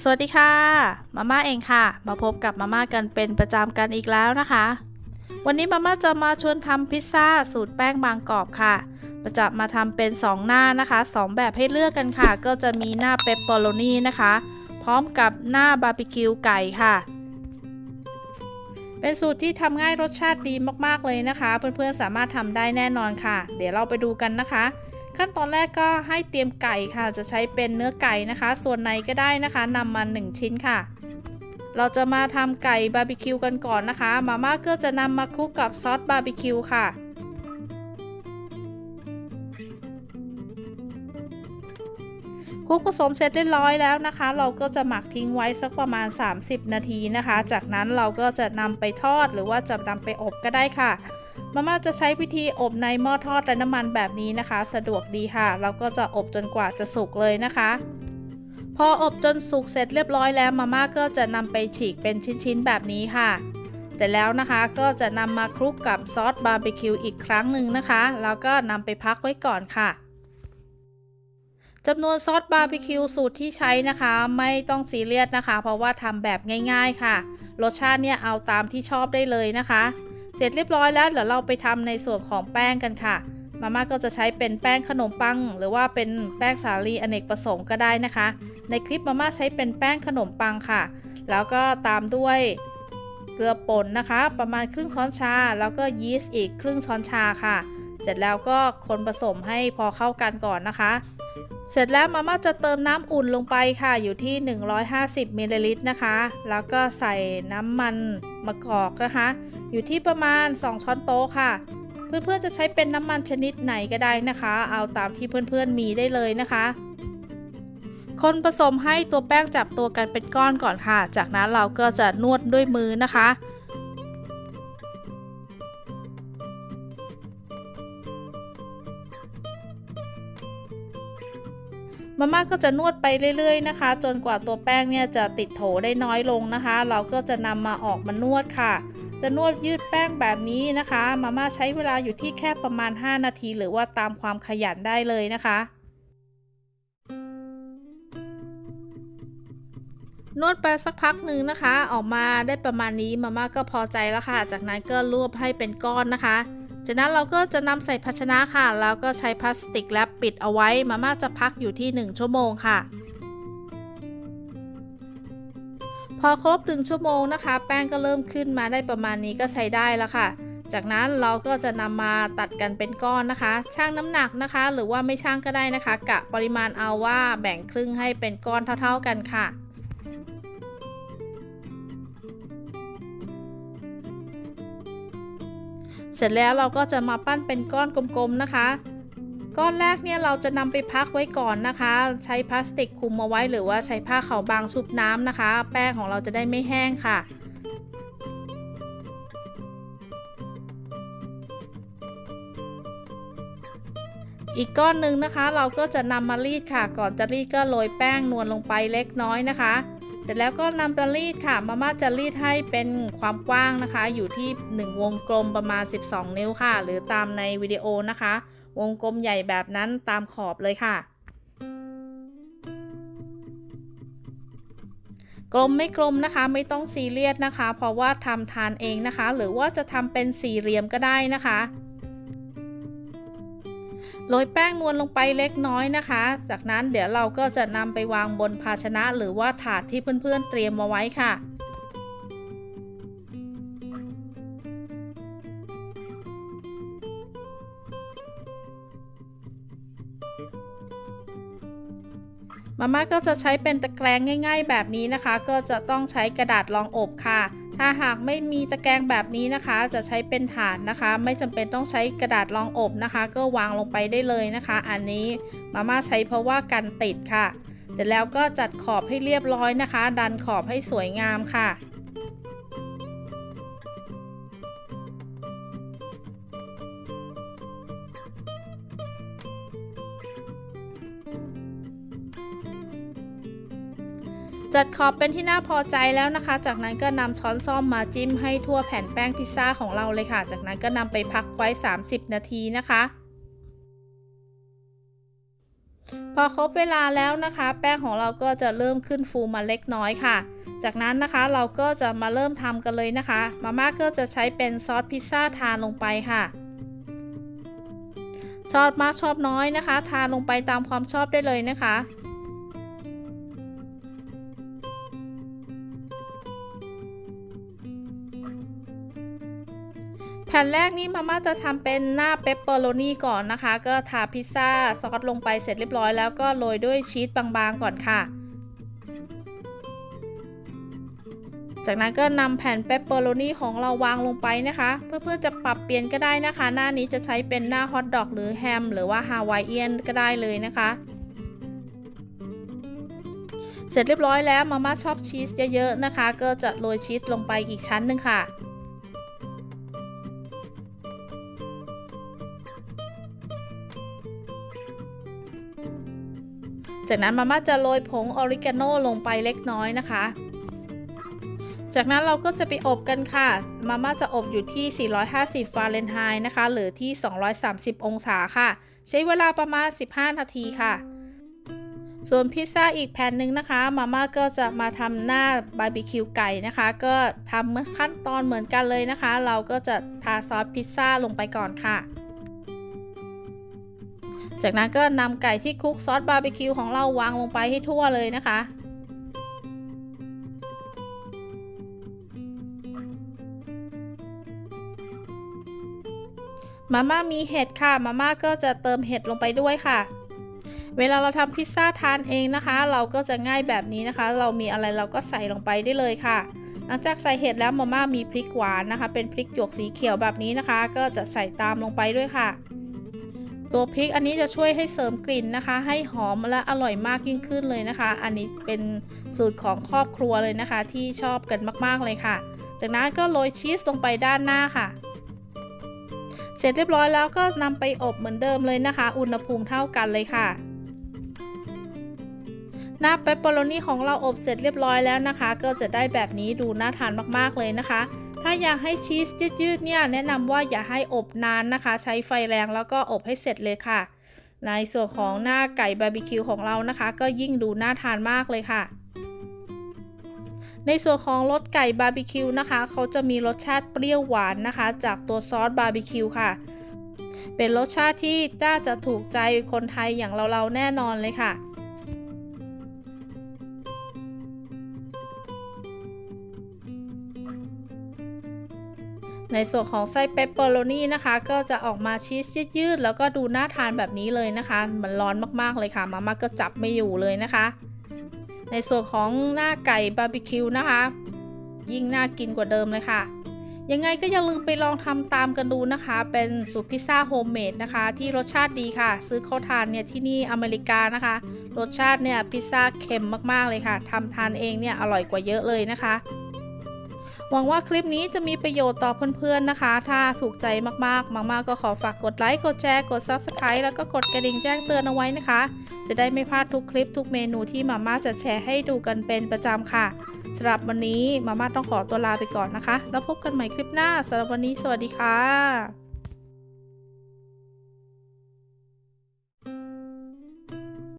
สวัสดีค่ะ มาม่าเองค่ะ มาพบกับมาม่ากันเป็นประจำกันอีกแล้วนะคะ วันนี้มาม่าจะมาชวนทำพิซซ่าสูตรแป้งบางกรอบค่ะจะมาทำเป็น 2 หน้านะคะ 2 แบบให้เลือกกันค่ะ ก็จะมีหน้าเปปเปอโรนีนะคะ พร้อมกับหน้าบาร์บีคิวไก่ค่ะ เป็นสูตรที่ทำง่ายรสชาติดีมากๆเลยนะคะ เพื่อนๆสามารถทำได้แน่นอนค่ะ เดี๋ยวเราไปดูกันนะคะ ขั้นตอนแรกก็ให้เตรียมไก่ค่ะ จะใช้เป็นเนื้อไก่นะคะ ส่วนในก็ได้นะคะนำมา1ชิ้นค่ะ เราจะมาทำไก่บาร์บีคิวกันก่อนนะคะ มาม่าก็จะนำมาคลุกกับซอสบาร์บีคิวค่ะ ลุกผสมเสร็จเรียบร้อยแล้วนะคะ เราก็จะหมักทิ้งไว้สักประมาณ 30 นาทีนะคะ จากนั้นเราก็จะนำไปทอดหรือว่าจะนำไปอบก็ได้ค่ะมาม่าจะใช้วิธีอบในหม้อทอดไร้น้ำมันแบบนี้นะคะ สะดวกดีค่ะ เราก็จะอบจนกว่าจะสุกเลยนะคะ พออบจนสุกเสร็จเรียบร้อยแล้วมาม่าก็จะนำไปฉีกเป็นชิ้นๆแบบนี้ค่ะแต่แล้วนะคะก็จะนำมาคลุกกับซอสบาร์บีคิวอีกครั้งหนึ่งนะคะ แล้วก็นำไปพักไว้ก่อนค่ะ จำนวนซอสบาร์บีคิวสูตรที่ใช้นะคะ ไม่ต้องซีเรียสนะคะ เพราะว่าทำแบบง่าย ๆค่ะ รสชาติเนี่ยเอาตามที่ชอบได้เลยนะคะ เสร็จเรียบร้อยแล้วเดี๋ยวเราไปทำในส่วนของแป้งกันค่ะ มาม่าก็จะใช้เป็นแป้งขนมปัง หรือว่าเป็นแป้งสาลีอเนกประสงค์ก็ได้นะคะ ในคลิปมาม่าใช้เป็นแป้งขนมปังค่ะ แล้วก็ตามด้วยเกลือป่นนะคะ ประมาณครึ่งช้อนชา แล้วก็ยีสต์อีกครึ่งช้อนชาค่ะ เสร็จแล้วก็คนผสมให้พอเข้ากันก่อนนะคะ เสร็จแล้วมาม่าจะเติมน้ำอุ่นลงไปค่ะอยู่ที่ 150มิลลิลิตรนะคะ แล้วก็ใส่น้ำมันมะกอกนะคะ อยู่ที่ประมาณ 2 ช้อนโต๊ะค่ะ เพื่อนๆจะใช้เป็นน้ำมันชนิดไหนก็ได้นะคะ เอาตามที่เพื่อนๆมีได้เลยนะคะ คนผสมให้ตัวแป้งจับตัวกันเป็นก้อนก่อนค่ะ จากนั้นเราก็จะนวดด้วยมือนะคะ มาม่าก็จะนวดไปเรื่อยๆนะคะ จนกว่าตัวแป้งเนี่ยจะติดโถได้น้อยลงนะคะ เราก็จะนำมาออกมานวดค่ะ จะนวดยืดแป้งแบบนี้นะคะ มาม่าใช้เวลาอยู่ที่แค่ประมาณ 5 นาที หรือว่าตามความขยันได้เลยนะคะนวดไปสักพักหนึ่งนะคะ ออกมาได้ประมาณนี้มาม่าก็พอใจแล้วค่ะ จากนั้นก็รวบให้เป็นก้อนนะคะ จากนั้นเราก็จะนำใส่ภาชนะค่ะ แล้วก็ใช้พลาสติกแรปปิดเอาไว้มาม่าจะพักอยู่ที่ 1 ชั่วโมงค่ะ พอครบ1ชั่วโมงนะคะ แป้งก็เริ่มขึ้นมาได้ประมาณนี้ก็ใช้ได้แล้วค่ะ จากนั้นเราก็จะนำมาตัดกันเป็นก้อนนะคะช่างน้ำหนักนะคะ หรือว่าไม่ช่างก็ได้นะคะ กะปริมาณเอาว่าแบ่งครึ่งให้เป็นก้อนเท่า ๆกันค่ะ เสร็จแล้วเราก็จะมาปั้นเป็นก้อนกลมๆนะคะ ก้อนแรกเนี่ยเราจะนำไปพักไว้ก่อนนะคะ ใช้พลาสติกคลุมเอาไว้หรือว่าใช้ผ้าขาวบางชุบน้ำนะคะ แป้งของเราจะได้ไม่แห้งค่ะอีกก้อนหนึ่งนะคะเราก็จะนำมารีดค่ะ ก่อนจะรีดก็โรยแป้งนวลลงไปเล็กน้อยนะคะ เสร็จแล้วก็นำมารีดค่ะ มาม่าจะรีดให้เป็นความกว้างนะคะ อยู่ที่ 1 วงกลมประมาณ 12 นิ้วค่ะ หรือตามในวิดีโอนะคะ วงกลมใหญ่แบบนั้นตามขอบเลยค่ะ กลมไม่กลมนะคะไม่ต้องซีเรียสนะคะ เพราะว่าทำทานเองนะคะ หรือว่าจะทำเป็นสี่เหลี่ยมก็ได้นะคะ โรยแป้งนวลลงไปเล็กน้อยนะคะ จากนั้นเดี๋ยวเราก็จะนำไปวางบนภาชนะหรือว่าถาดที่เพื่อนๆเตรียมมาไว้ค่ะมาม่าก็จะใช้เป็นตะแกรงง่าย ๆ แบบนี้นะคะ ก็จะต้องใช้กระดาษรองอบค่ะ ถ้าหากไม่มีตะแกรงแบบนี้นะคะ จะใช้เป็นถาดนะคะ ไม่จำเป็นต้องใช้กระดาษรองอบนะคะ ก็วางลงไปได้เลยนะคะ อันนี้มาม่าใช้เพราะว่ากันติดค่ะ เสร็จแล้วก็จัดขอบให้เรียบร้อยนะคะ ดันขอบให้สวยงามค่ะ จัดขอบเป็นที่น่าพอใจแล้วนะคะ จากนั้นก็นำช้อนซ่อมมาจิ้มให้ทั่วแผ่นแป้งพิซซ่าของเราเลยค่ะ จากนั้นก็นำไปพักไว้ 30 นาทีนะคะ พอครบเวลาแล้วนะคะ แป้งของเราก็จะเริ่มขึ้นฟูมาเล็กน้อยค่ะ จากนั้นนะคะเราก็จะมาเริ่มทำกันเลยนะคะ มาม่าก็จะใช้เป็นซอสพิซซ่าทานลงไปค่ะชอบมากชอบน้อยนะคะ ทานลงไปตามความชอบได้เลยนะคะ แผ่นแรกนี้มาม่าจะทำเป็นหน้าเปปเปอโรนีก่อนนะคะ ก็ทาพิซซ่าซอสลงไปเสร็จเรียบร้อยแล้วก็โรยด้วยชีสบางๆก่อนค่ะ จากนั้นก็นำแผ่นเปปเปอโรนีของเราวางลงไปนะคะ เพื่อๆจะปรับเปลี่ยนก็ได้นะคะ หน้านี้จะใช้เป็นหน้าฮอทดอกหรือแฮมหรือว่าฮาวายเอียนก็ได้เลยนะคะเสร็จเรียบร้อยแล้วมาม่าชอบชีสเยอะๆนะคะ ก็จะโรยชีสลงไปอีกชั้นหนึ่งค่ะ จากนั้นมาม่าจะโรยผงออริกาโนลงไปเล็กน้อยนะคะ จากนั้นเราก็จะไปอบกันค่ะ มาม่าจะอบอยู่ที่ 450 ฟาเรนไฮต์นะคะ หรือที่ 230 องศาค่ะ ใช้เวลาประมาณ 15 นาทีค่ะ ส่วนพิซซ่าอีกแผ่นหนึ่งนะคะ มาม่าก็จะมาทำหน้าบาร์บีคิวไก่นะคะ ก็ทำขั้นตอนเหมือนกันเลยนะคะ เราก็จะทาซอสพิซซ่าลงไปก่อนค่ะ จากนั้นก็นำไก่ที่คลุกซอสบาร์บีคิวของเราวางลงไปให้ทั่วเลยนะคะ มาม่ามีเห็ดค่ะ มาม่าก็จะเติมเห็ดลงไปด้วยค่ะ เวลาเราทำพิซซ่าทานเองนะคะ เราก็จะง่ายแบบนี้นะคะ เรามีอะไรเราก็ใส่ลงไปได้เลยค่ะ หลังจากใส่เห็ดแล้วมาม่ามีพริกหวานนะคะ เป็นพริกหยวกสีเขียวแบบนี้นะคะ ก็จะใส่ตามลงไปด้วยค่ะ ตัวพริกอันนี้จะช่วยให้เสริมกลิ่นนะคะ ให้หอมและอร่อยมากยิ่งขึ้นเลยนะคะ อันนี้เป็นสูตรของครอบครัวเลยนะคะ ที่ชอบกันมากๆเลยค่ะ จากนั้นก็โรยชีสลงไปด้านหน้าค่ะ เสร็จเรียบร้อยแล้วก็นำไปอบเหมือนเดิมเลยนะคะ อุณหภูมิเท่ากันเลยค่ะหน้าเปปเปอโรนีของเราอบเสร็จเรียบร้อยแล้วนะคะ ก็จะได้แบบนี้ดูน่าทานมากๆเลยนะคะ ถ้าอยากให้ชีสยืดๆเนี่ยแนะนำว่าอย่าให้อบนานนะคะ ใช้ไฟแรงแล้วก็อบให้เสร็จเลยค่ะ ในส่วนของหน้าไก่บาร์บีคิวของเรานะคะ ก็ยิ่งดูน่าทานมากเลยค่ะในส่วนของรสไก่บาร์บีคิวนะคะ เขาจะมีรสชาติเปรี้ยวหวานนะคะ จากตัวซอสบาร์บีคิวค่ะ เป็นรสชาติที่น่าจะถูกใจคนไทยอย่างเราๆแน่นอนเลยค่ะ ในส่วนของไส้เปปเปอโรนีนะคะ ก็จะออกมาชีสยืดๆแล้วก็ดูน่าทานแบบนี้เลยนะคะ มันร้อนมากๆเลยค่ะ มาม่าก็จับไม่อยู่เลยนะคะ ในส่วนของหน้าไก่บาร์บีคิวนะคะ ยิ่งน่ากินกว่าเดิมเลยค่ะยังไงก็อย่าลืมไปลองทำตามกันดูนะคะ เป็นสูตรพิซซ่าโฮมเมดนะคะ ที่รสชาติดีค่ะ ซื้อเข้าทานเนี่ยที่นี่อเมริกานะคะ รสชาติเนี่ยพิซซ่าเค็มมากๆเลยค่ะทำทานเองเนี่ยอร่อยกว่าเยอะเลยนะคะ หวังว่าคลิปนี้จะมีประโยชน์ต่อเพื่อนๆนะคะ ถ้าถูกใจมากๆ มากๆ ก็ขอฝากกดไลค์ กดแชร์ กด Subscribe แล้วก็กดกระดิ่งแจ้งเตือนเอาไว้นะคะ จะได้ไม่พลาดทุกคลิปทุกเมนูที่มาม่าจะแชร์ให้ดูกันเป็นประจำค่ะสำหรับวันนี้มาม่าต้องขอตัวลาไปก่อนนะคะ แล้วพบกันใหม่คลิปหน้าสำหรับวันนี้สวัสดีค่ะ